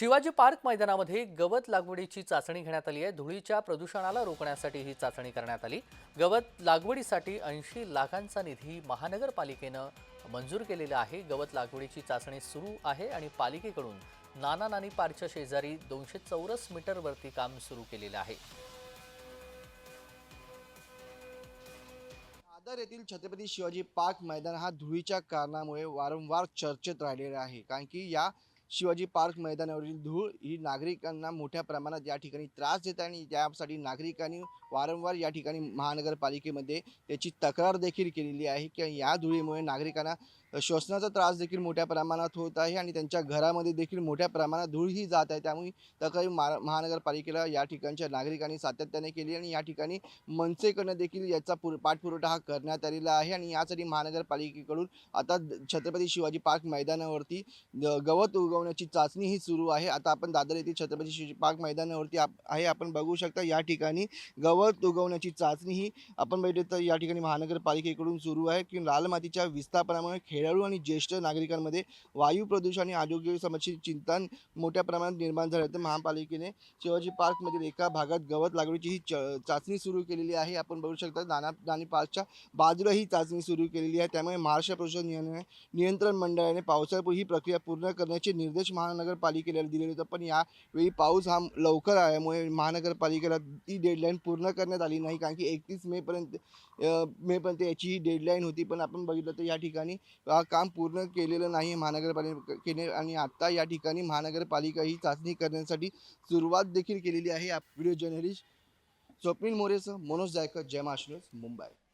Shivaji park मैदानामध्ये गवत लागवडीची चाचणी घेण्यात आली आहे. धुळीच्या प्रदूषणाला रोखण्यासाठी ही चाचणी करण्यात आली. गवत लागवडीसाठी ऐंशी लाखांचा निधी महानगरपालिकेनं मंजूर केलेला आहे. गवत लागवडीची चाचणी सुरू आहे आणि पालिकेकडून नाना नानी पार्कच्या शेजारी दोनशे चौरस मीटरवरती काम सुरू केलेलं आहे. दादर येथील छत्रपती शिवाजी पार्क मैदान हा धुळीच्या कारणामुळे वारंवार चर्चेत राहिलेला आहे. कारण की या शिवाजी पार्क मैदानावरील धूळ ही नागरिकांना मोठ्या प्रमाणात या ठिकाणी त्रास देत आहे आणि त्यासाठी नागरिकांनी वारंवार या ठिकाणी महानगरपालिकेमध्ये त्याची तक्रार देखील केलेली आहे की या धुळीमुळे नागरिकांना श्वसनाचा त्रास देखील मोठ्या प्रमाणात होत आहे आणि त्यांच्या घरामध्ये देखील मोठ्या प्रमाणात धूळ ही जात आहे. त्यामुळे तक्रारी मा महानगरपालिकेला या ठिकाणच्या नागरिकांनी सातत्याने केली आणि या ठिकाणी मनसेकडनं देखील याचा पुर पाठपुरवठा हा करण्यात आलेला आहे आणि यासाठी महानगरपालिकेकडून आता छत्रपती शिवाजी पार्क मैदानावरती गवत उगवण्याची चाचणी ही सुरू आहे. आता आपण दादर येथील छत्रपती शिवाजी पार्क मैदानावरती आप आहे. आपण बघू शकता या ठिकाणी गवत उगवण्याची चाचणी ही आपण बघितलं तर या ठिकाणी महानगरपालिकेकडून सुरू आहे. की लाल मातीच्या विस्थापनामुळे खेळाडू आणि ज्येष्ठ नागरिकांमध्ये वायू प्रदूषण आणि आरोग्य समस्येची चिंता मोठ्या प्रमाणात निर्माण झाली तर महापालिकेने शिवाजी पार्कमधील एका भागात गवत लागवडीची ही च- चाचणी सुरू केलेली आहे. आपण बघू शकता नाना नानी पार्कच्या बाजूला ही चाचणी सुरू केलेली आहे. त्यामुळे महाराष्ट्र प्रदूषण नियंत्रण नियंत्रण मंडळाने पावसाळ्यापूर्वी ही प्रक्रिया पूर्ण करण्याचे निर्देश महानगरपालिकेला दिलेले होते. पण यावेळी पाऊस हा लवकर आल्यामुळे महानगरपालिकेला ती डेडलाईन पूर्ण करण्यात आली नाही. कारण की एकतीस मेपर्यंत मेपर्यंत याची ही डेडलाईन होती. पण आपण बघितलं तर या ठिकाणी हा काम पूर्ण केलेलं नाही महानगरपालिकेने आणि आत्ता या ठिकाणी महानगरपालिका ही चाचणी करण्यासाठी सुरुवात देखील केलेली आहे. व्हिडिओ जर्नलिस्ट स्वप्नील मोरेसह मनोज जायकर जय महाराष्ट्र मुंबई.